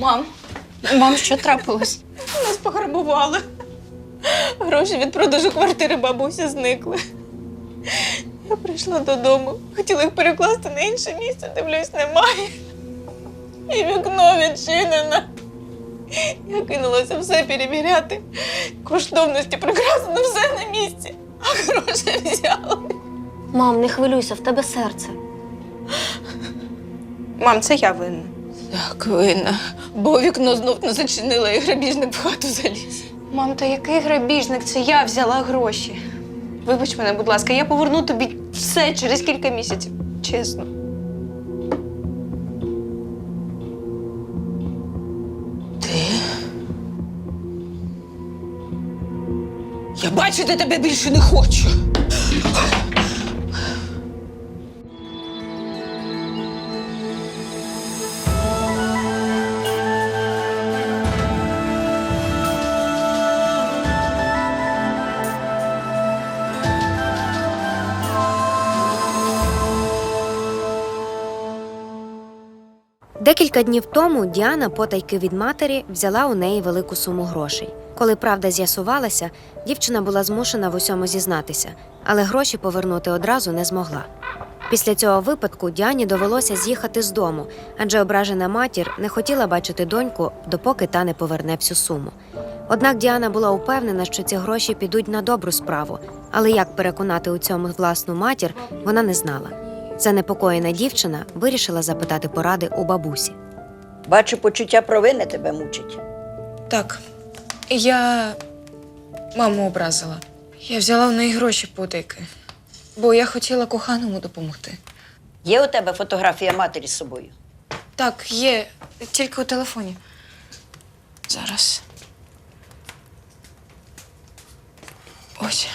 Мам, мам, що трапилось? Нас пограбували. Гроші від продажу квартири бабусі зникли. Я прийшла додому, хотіла їх перекласти на інше місце, дивлюсь, немає. І вікно відчинено. Я кинулася все перевіряти. Коштовності прекрасно, все на місці. А гроші взяли. Мам, не хвилюйся, в тебе серце. Мам, це я винна. Так, винна. Бо вікно знов не зачинила і грабіжник в хату заліз. Мам, та який грабіжник? Це я взяла гроші. Вибач мене, будь ласка, я поверну тобі все через кілька місяців. Чесно. Ти? Я бачити тебе більше не хочу. Декілька днів тому Діана потайки від матері взяла у неї велику суму грошей. Коли правда з'ясувалася, дівчина була змушена в усьому зізнатися, але гроші повернути одразу не змогла. Після цього випадку Діані довелося з'їхати з дому, адже ображена матір не хотіла бачити доньку, допоки та не поверне всю суму. Однак Діана була упевнена, що ці гроші підуть на добру справу, але як переконати у цьому власну матір, вона не знала. Занепокоєна дівчина вирішила запитати поради у бабусі. Бачу, почуття провини тебе мучить. Так, я маму образила. Я взяла в неї гроші потайки, бо я хотіла коханому допомогти. Є у тебе фотографія матері з собою? Так, є, тільки у телефоні. Зараз. Ось.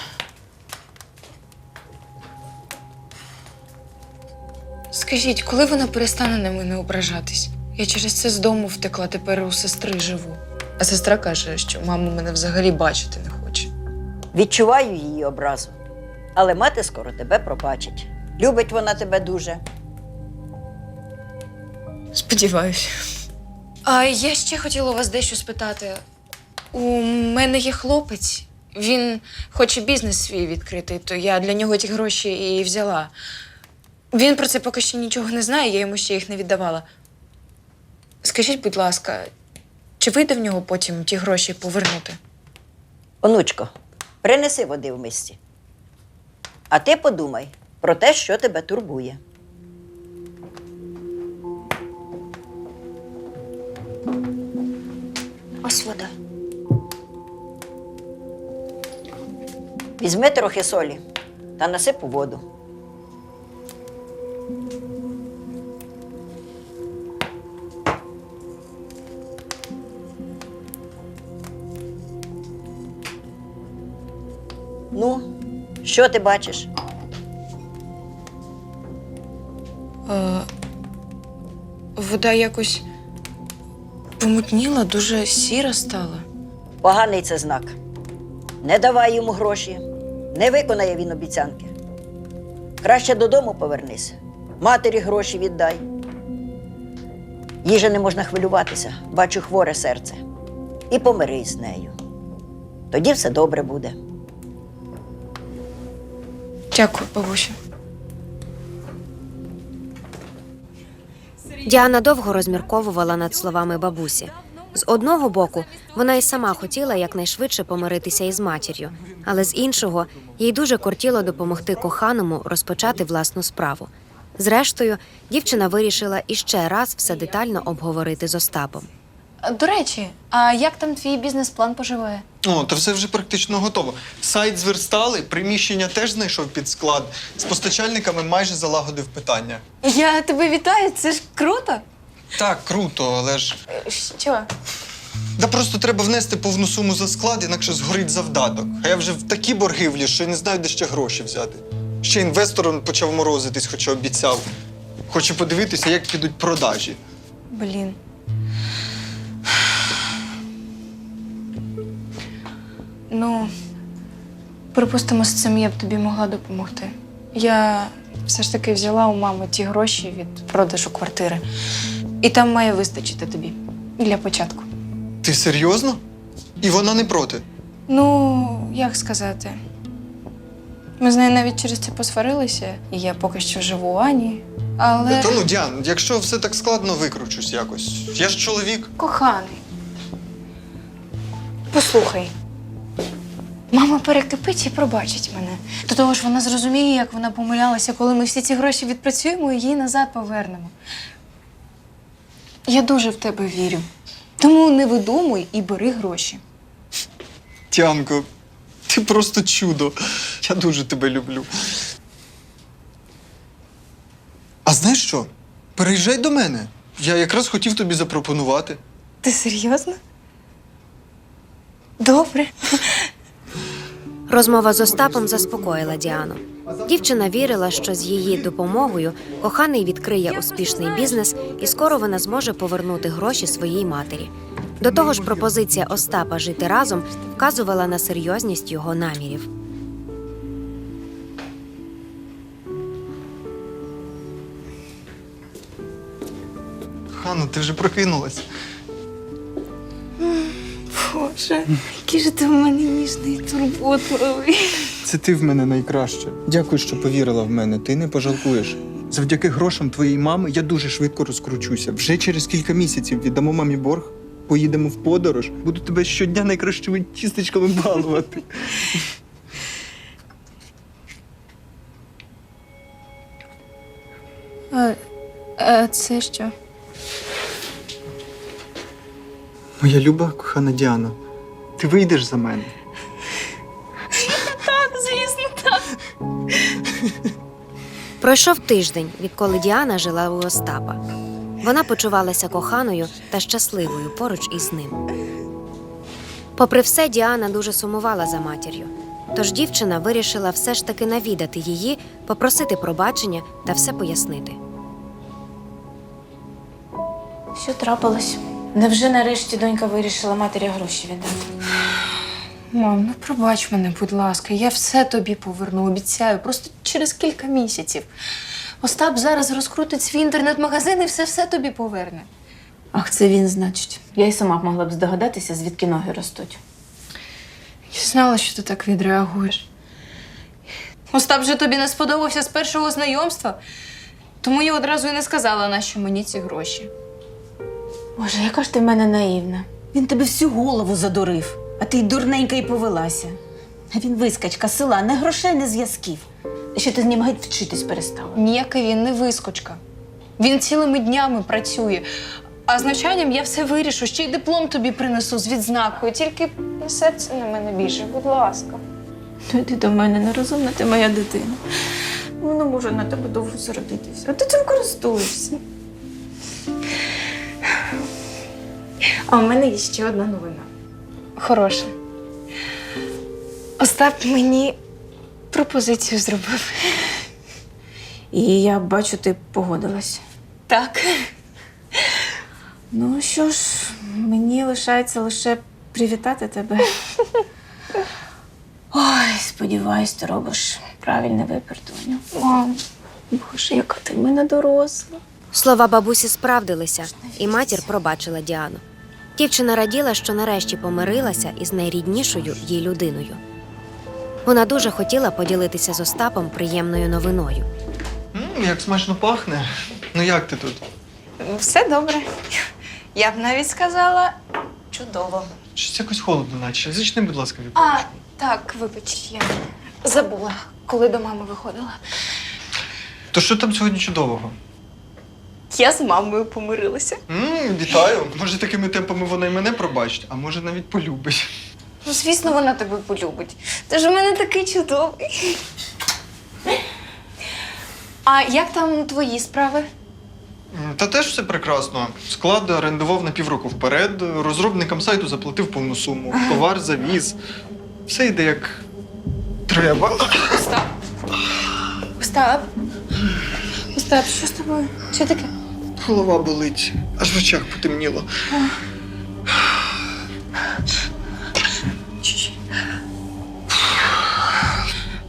Скажіть, коли вона перестане на мене ображатись? Я через це з дому втекла, тепер у сестри живу. А сестра каже, що мама мене взагалі бачити не хоче. Відчуваю її образу. Але мати скоро тебе пробачить. Любить вона тебе дуже. Сподіваюся. А я ще хотіла вас дещо спитати. У мене є хлопець. Він хоче бізнес свій відкрити, то я для нього ті гроші і взяла. Він про це поки що нічого не знає, я йому ще їх не віддавала. Скажіть, будь ласка, чи вийде в нього потім ті гроші повернути? Онучко, принеси води в мисці. А ти подумай про те, що тебе турбує. Ось вода. Візьми трохи солі та насип у воду. Що ти бачиш? Е, вода якось помутніла, дуже сіра стала. Поганий це знак. Не давай йому гроші, не виконає він обіцянки. Краще додому повернись, матері гроші віддай. Їй же не можна хвилюватися, бачу хворе серце. І помирись з нею. Тоді все добре буде. Дякую, бабусю. Діана довго розмірковувала над словами бабусі. З одного боку, вона й сама хотіла якнайшвидше помиритися із матір'ю, але з іншого, їй дуже кортіло допомогти коханому розпочати власну справу. Зрештою, дівчина вирішила іще раз все детально обговорити з Остапом. До речі, а як там твій бізнес-план поживає? О, то все вже практично готово. Сайт зверстали, приміщення теж знайшов під склад. З постачальниками майже залагодив питання. Я тебе вітаю, це ж круто. Так, круто, але ж. Е, Що? Да просто треба внести повну суму за склад, інакше згорить завдаток. А я вже в такі борги вліз, що не знаю, де ще гроші взяти. Ще інвестор почав морозитись, хоча обіцяв. Хочу подивитися, як підуть продажі. Блін. Ну, припустимо, з цим я б тобі могла допомогти. Я все ж таки взяла у мами ті гроші від продажу квартири. І там має вистачити тобі. Для початку. Ти серйозно? І вона не проти. Ну, як сказати. Ми з нею навіть через це посварилися, і я поки що живу у Ані. Але. Та ну, Діан, якщо все так складно, викручусь якось. Я ж чоловік. Коханий. Послухай. Мама перекипить і пробачить мене. До того ж, вона зрозуміє, як вона помилялася, коли ми всі ці гроші відпрацюємо і їй назад повернемо. Я дуже в тебе вірю. Тому не видумуй і бери гроші. Тянко, ти просто чудо. Я дуже тебе люблю. А знаєш що? Переїжджай до мене. Я якраз хотів тобі запропонувати. Ти серйозно? Добре. Розмова з Остапом заспокоїла Діану. Дівчина вірила, що з її допомогою коханий відкриє успішний бізнес і скоро вона зможе повернути гроші своїй матері. До того ж, пропозиція Остапа жити разом вказувала на серйозність його намірів. Ханна, ти вже прокинулась. Боже, який же ти в мене ніжний турботливий. Це ти в мене найкраще. Дякую, що повірила в мене. Ти не пожалкуєш. Завдяки грошам твоєї мами я дуже швидко розкручуся. Вже через кілька місяців віддамо мамі борг, поїдемо в подорож, буду тебе щодня найкращими тістечками балувати. А, а це що? Моя люба кохана Діана, ти вийдеш за мене. Так, звісно, так. Пройшов тиждень, відколи Діана жила у Остапа. Вона почувалася коханою та щасливою поруч із ним. Попри все, Діана дуже сумувала за матір'ю. Тож дівчина вирішила все ж таки навідати її, попросити пробачення та все пояснити. Що трапилось? Невже нарешті донька вирішила матері гроші віддати? Мам, ну пробач мене, будь ласка, я все тобі поверну, обіцяю, просто через кілька місяців. Остап зараз розкрутить свій інтернет-магазин і все-все тобі поверне. Ах, це він, значить. Я й сама б могла б здогадатися, звідки ноги ростуть. Я знала, що ти так відреагуєш. Остап же тобі не сподобався з першого знайомства, тому я одразу і не сказала, на що мені ці гроші. Боже, яка ж ти в мене наївна. Він тебе всю голову задурив, а ти й дурненька й повелася. А він вискачка з села, не грошей, не зв'язків. Що ти з ним геть вчитись перестала? Ніякий він не вискочка. Він цілими днями працює. А з навчанням я все вирішу, ще й диплом тобі принесу з відзнакою. Тільки не серце на мене більше, будь ласка. Ну, ти до мене нерозумна, ти моя дитина. Ну, не можу на тебе довго сердитися. А ти цим користуєшся. А у мене є ще одна новина. Хороша. Остап мені пропозицію зробив. І я бачу, ти погодилась. Так. Ну що ж, мені лишається лише привітати тебе. Ой, сподіваюсь, ти робиш правильний вибір, доню. Мам, Боже, яка ти в мене доросла. Слова бабусі справдилися, і матір пробачила Діану. Дівчина раділа, що нарешті помирилася із найріднішою їй людиною. Вона дуже хотіла поділитися з Остапом приємною новиною. М, як смачно пахне. Ну як ти тут? все добре. Я б навіть сказала чудово. Щось якось холодно, наче. Зачни, будь ласка, А, так, вибач, я забула, коли до мами виходила. То що там сьогодні чудового? Я з мамою помирилася. м вітаю. Може, такими темпами вона й мене пробачить, а може навіть полюбить. Ну, звісно, вона тебе полюбить. Ти ж у мене такий чудовий. А як там твої справи? М, Та теж все прекрасно. Склад орендував на півроку вперед, розробникам сайту заплатив повну суму, товар завіз. Все йде як треба. Остап. Остап. Остап, що з тобою? Що таке? Голова болить, аж в очах потемніло.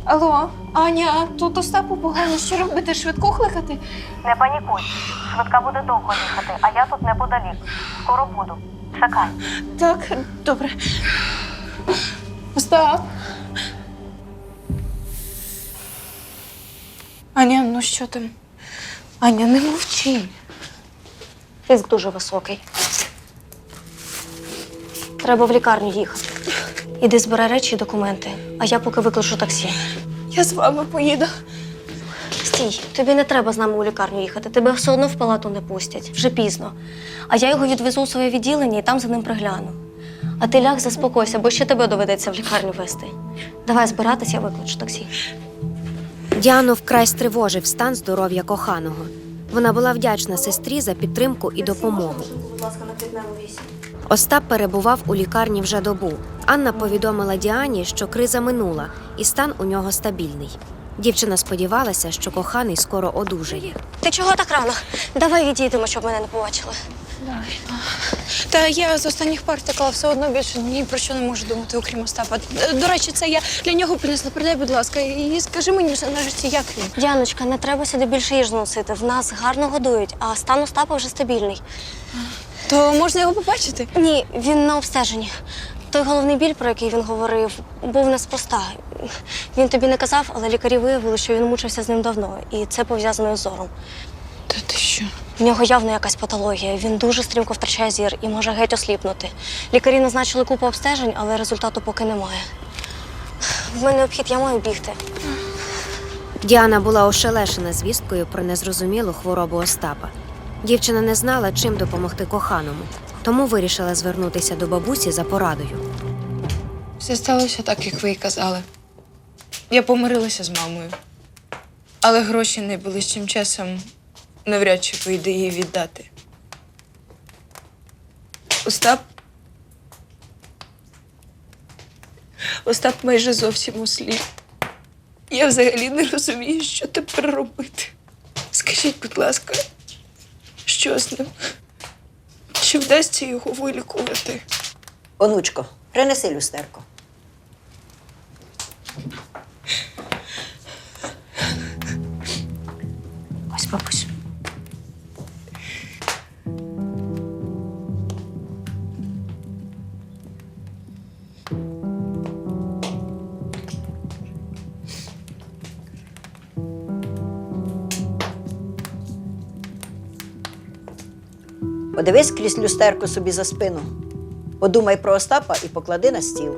Алло, Аня, а тут Остапу погано. Що робити? Швидко кликати? Не панікуй. Швидка буде довго їхати, а я тут неподалік. Скоро буду. Чекай. Так, добре. Остап. Аня, ну що там? Аня, не мовчи. Тиск дуже високий. Треба в лікарню їхати. Іди збирай речі і документи, а я поки викличу таксі. Я з вами поїду. Стій, тобі не треба з нами у лікарню їхати. Тебе все одно в палату не пустять. Вже пізно. А я його відвезу у своє відділення і там за ним пригляну. А ти ляг заспокойся, бо ще тебе доведеться в лікарню вести. Давай збиратися, я викличу таксі. Діану вкрай стривожив стан здоров'я коханого. Вона була вдячна сестрі за підтримку і допомогу. Будь ласка, на. Остап перебував у лікарні вже добу. Анна повідомила Діані, що криза минула, і стан у нього стабільний. Дівчина сподівалася, що коханий скоро одужає. Ти чого так рано? Давай відійдемо, щоб мене не побачили. Та я з останніх пар втекла все одно більше ні про що не можу думати, окрім Остапа. До речі, це я для нього принесла. Передай, будь ласка, і скажи мені все нарешті, як він. Діаночка, не треба сюди більше їжу носити. В нас гарно годують, а стан Остапа вже стабільний. То можна його побачити? Ні, він на обстеженні. Той головний біль, про який він говорив, був неспроста. Він тобі не казав, але лікарі виявили, що він мучився з ним давно, і це пов'язано з зором. Та ти що? В нього явно якась патологія. Він дуже стрімко втрачає зір і може геть осліпнути. Лікарі назначили купу обстежень, але результату поки немає. В мене обхід, я маю бігти. Діана була ошелешена звісткою про незрозумілу хворобу Остапа. Дівчина не знала, чим допомогти коханому, тому вирішила звернутися до бабусі за порадою. Все сталося так, як ви і казали. Я помирилася з мамою. Але гроші найближчим часом навряд чи вийде її віддати. Остап. Остап майже зовсім осліп. Я взагалі не розумію, що тепер робити. Скажіть, будь ласка, що з ним? Чи вдасться його вилікувати? Онучко, принеси люстерко. Ось бабусь. Подивись крізь люстерко собі за спину. Подумай про Остапа і поклади на стіл.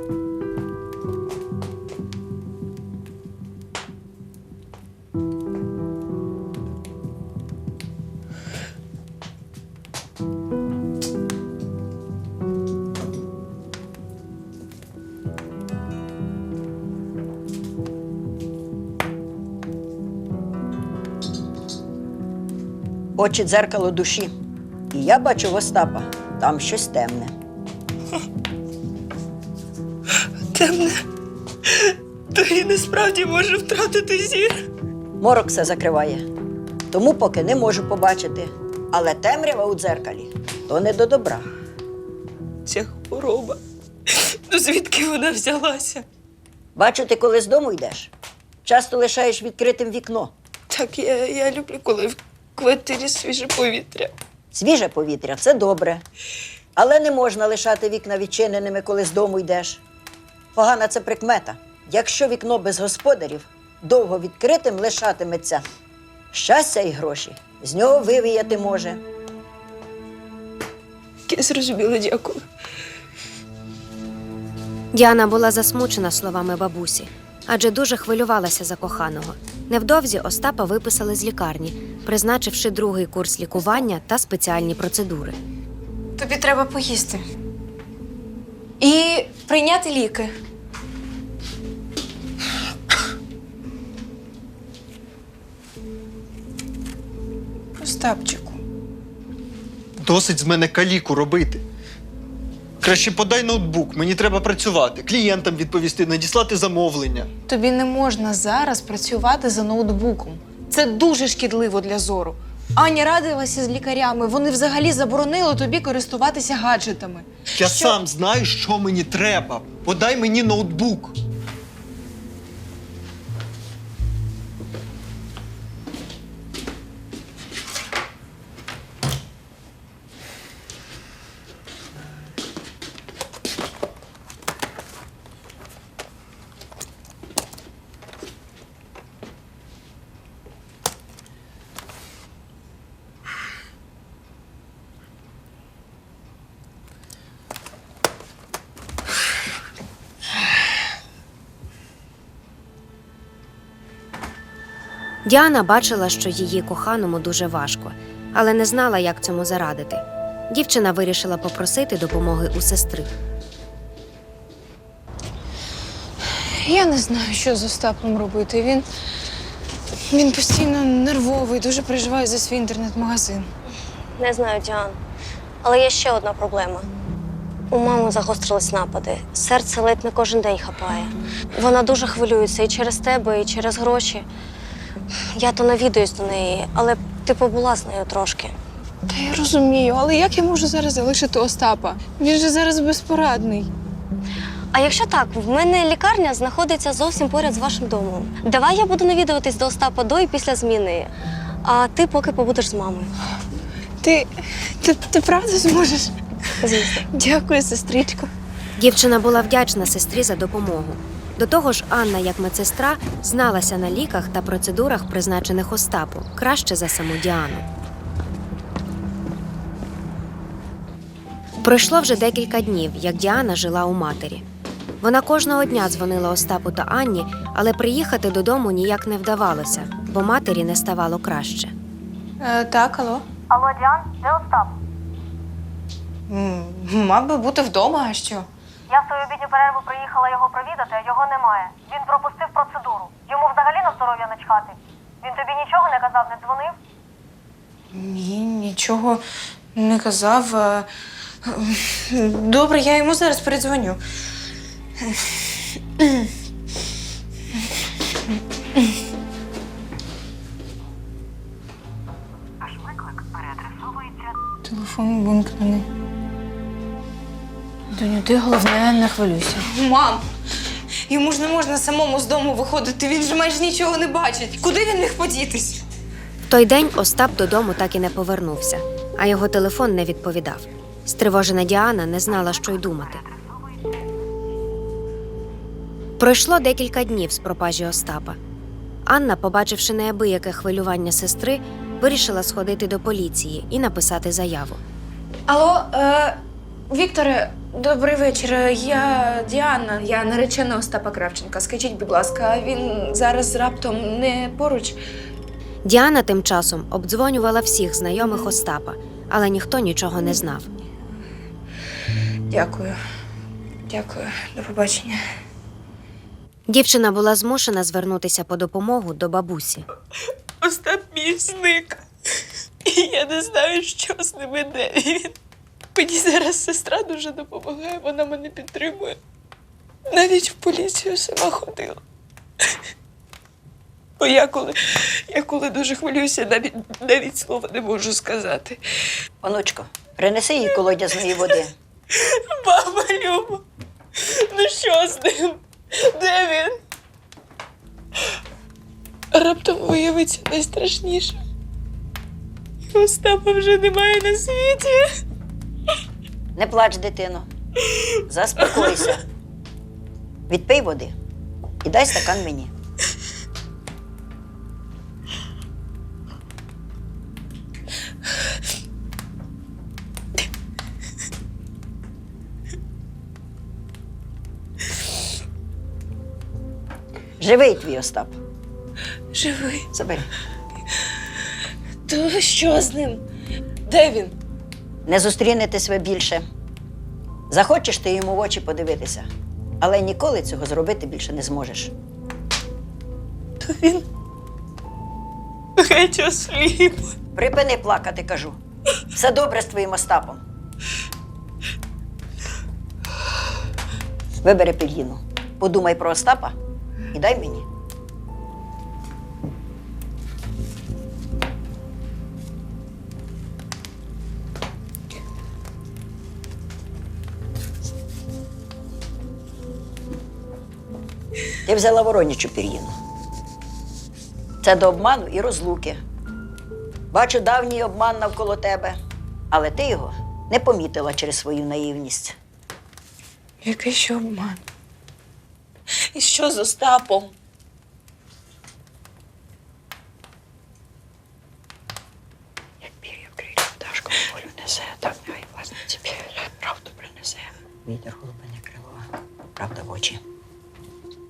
Очі дзеркало душі. І я бачу в Остапа там щось темне. Темне. То і насправді може втратити зір. Морок все закриває. Тому поки не можу побачити. Але темрява у дзеркалі то не до добра. Ця хвороба. Ну звідки вона взялася? Бачу, ти коли з дому йдеш, часто лишаєш відкритим вікно. Так, я, я люблю, коли в квартирі свіже повітря. Свіже повітря це добре. Але не можна лишати вікна відчиненими, коли з дому йдеш. Погана це прикмета. Якщо вікно без господарів довго відкритим лишатиметься, щастя і гроші з нього вивіяти може. Я зрозуміла, дякую. Діана була засмучена словами бабусі, адже дуже хвилювалася за коханого. Невдовзі Остапа виписали з лікарні, призначивши другий курс лікування та спеціальні процедури. Тобі треба поїсти. І прийняти ліки. Остапчику. Досить з мене каліку робити. Краще подай ноутбук, мені треба працювати, клієнтам відповісти, надіслати замовлення. Тобі не можна зараз працювати за ноутбуком. Це дуже шкідливо для зору. Аня радилася з лікарями. Вони взагалі заборонили тобі користуватися гаджетами. Я Що? сам знаю, що мені треба. Подай мені ноутбук. Діана бачила, що її коханому дуже важко, але не знала, як цьому зарадити. Дівчина вирішила попросити допомоги у сестри. Я не знаю, що з Остапом робити. Він, він постійно нервовий, дуже переживає за свій інтернет-магазин. Не знаю, Діан. Але є ще одна проблема. У мами загострились напади. Серце ледь не кожен день хапає. Вона дуже хвилюється і через тебе, і через гроші. Я то навідуюсь до неї, але ти побула з нею трошки. Та я розумію, але як я можу зараз залишити Остапа? Він же зараз безпорадний. А якщо так, в мене лікарня знаходиться зовсім поряд з вашим домом. Давай я буду навідуватись до Остапа до і після зміни. А ти поки побудеш з мамою. Ти, ти, ти правда зможеш? Звісно. Дякую, сестричко. Дівчина була вдячна сестрі за допомогу. До того ж, Анна, як медсестра, зналася на ліках та процедурах, призначених Остапу, краще за саму Діану. Пройшло вже декілька днів, як Діана жила у матері. Вона кожного дня дзвонила Остапу та Анні, але приїхати додому ніяк не вдавалося, бо матері не ставало краще. Е, так, алло. Алло, Діан, де Остап? Мав би бути вдома, а що? Я в свою обідню перерву приїхала його провідати, а його немає. Він пропустив процедуру. Йому взагалі на здоров'я не чхати. Він тобі нічого не казав, не дзвонив? Ні, нічого не казав. Добре, я йому зараз передзвоню. Ваш виклик переадресовується. Телефон вимкнений. Доню, ти головне не хвилюйся. Мам! Йому ж не можна самому з дому виходити, він же майже нічого не бачить. Куди він міг подітись? В той день Остап додому так і не повернувся, а його телефон не відповідав. Стривожена Діана не знала, що й думати. Пройшло декілька днів з пропажі Остапа. Анна, побачивши неабияке хвилювання сестри, вирішила сходити до поліції і написати заяву. Алло, е, Вікторе, добрий вечір. Я Діана, я наречена Остапа Кравченка. Скажіть, будь ласка, він зараз раптом не поруч. Діана тим часом обдзвонювала всіх знайомих Остапа, але ніхто нічого не знав. Дякую. Дякую. До побачення. Дівчина була змушена звернутися по допомогу до бабусі. Остап мій зник. Я не знаю, що з ним іде. Він... Мені зараз сестра дуже допомагає, вона мене підтримує. Навіть в поліцію сама ходила. Бо я коли, я коли дуже хвилююся, навіть, навіть слова не можу сказати. Онучко, принеси їй колодязної води. Мама Люба, ну що з ним? Де він? Раптом виявиться найстрашніше. Остапа вже немає на світі. Не плач, дитино. Заспокойся. Відпий води і дай стакан мені. Живий твій Остап. Живий. Забери. То що з ним? Де він? Не зустрінетесь ви більше. Захочеш ти йому в очі подивитися, але ніколи цього зробити більше не зможеш. То він. Геть осліп. Припини плакати, кажу. Все добре з твоїм Остапом. Вибери пільїну. Подумай про Остапа і дай мені. Ти взяла воронячу пір'їну. Це до обману і розлуки. Бачу давній обман навколо тебе, але ти його не помітила через свою наївність. Який ще обман? І що з Остапом?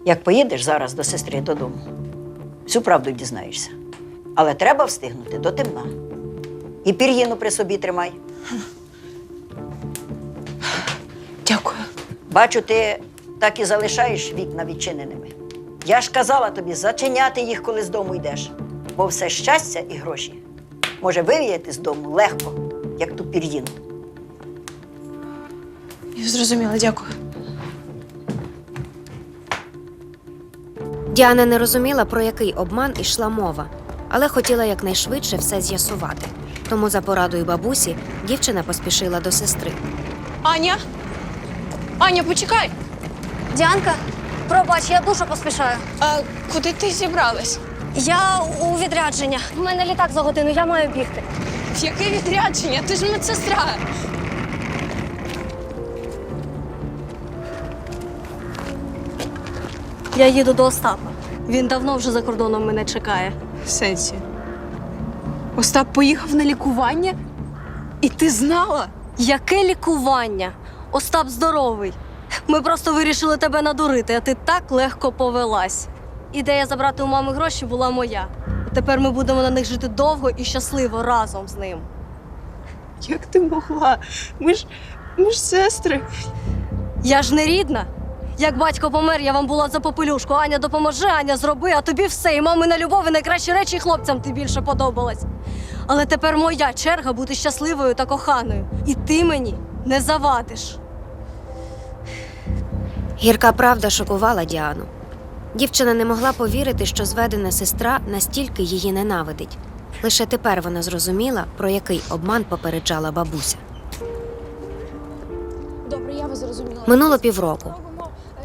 Як поїдеш зараз до сестри додому, всю правду дізнаєшся. Але треба встигнути до темна. І пір'їну при собі тримай. Дякую. Бачу, ти так і залишаєш вікна відчиненими. Я ж казала тобі зачиняти їх, коли з дому йдеш, бо все щастя і гроші може вивіяти з дому легко, як ту пір'їну. Я зрозуміла, дякую. Діана не розуміла, про який обман ішла мова, але хотіла якнайшвидше все з'ясувати. Тому за порадою бабусі дівчина поспішила до сестри. Аня! Аня, почекай! Діанка, пробач, я дуже поспішаю. А куди ти зібралась? Я у відрядження. У мене літак за годину, я маю бігти. Яке відрядження? Ти ж медсестра. Я їду до Остапа. Він давно вже за кордоном мене чекає. В сенсі. Остап поїхав на лікування? І ти знала? Яке лікування? Остап здоровий. Ми просто вирішили тебе надурити, а ти так легко повелась. Ідея забрати у мами гроші була моя. Тепер ми будемо на них жити довго і щасливо разом з ним. Як ти могла? Ми ж ми ж сестри. Я ж не рідна. Як батько помер, я вам була за попелюшку. Аня допоможе, Аня зроби, а тобі все. І мамина любов, і найкращі речі і хлопцям ти більше подобалась. Але тепер моя черга бути щасливою та коханою. І ти мені не завадиш. Гірка правда шокувала Діану. Дівчина не могла повірити, що зведена сестра настільки її ненавидить. Лише тепер вона зрозуміла, про який обман попереджала бабуся. Добре, я вас зрозуміла. Минуло півроку.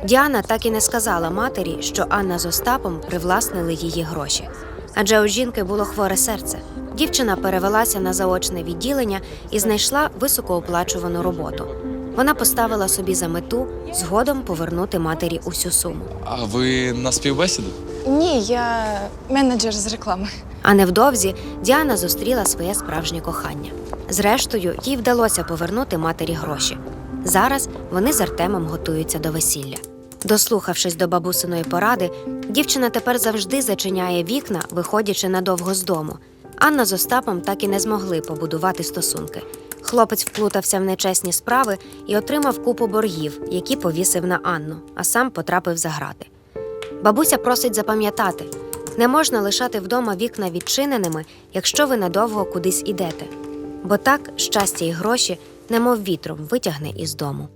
Діана так і не сказала матері, що Анна з Остапом привласнили її гроші. Адже у жінки було хворе серце. Дівчина перевелася на заочне відділення і знайшла високооплачувану роботу. Вона поставила собі за мету згодом повернути матері усю суму. А ви на співбесіду? Ні, я менеджер з реклами. А невдовзі Діана зустріла своє справжнє кохання. Зрештою, їй вдалося повернути матері гроші. Зараз вони з Артемом готуються до весілля. Дослухавшись до бабусиної поради, дівчина тепер завжди зачиняє вікна, виходячи надовго з дому. Анна з Остапом так і не змогли побудувати стосунки. Хлопець вплутався в нечесні справи і отримав купу боргів, які повісив на Анну, а сам потрапив за грати. Бабуся просить запам'ятати: не можна лишати вдома вікна відчиненими, якщо ви надовго кудись ідете. Бо так щастя і гроші, немов вітром, витягне із дому.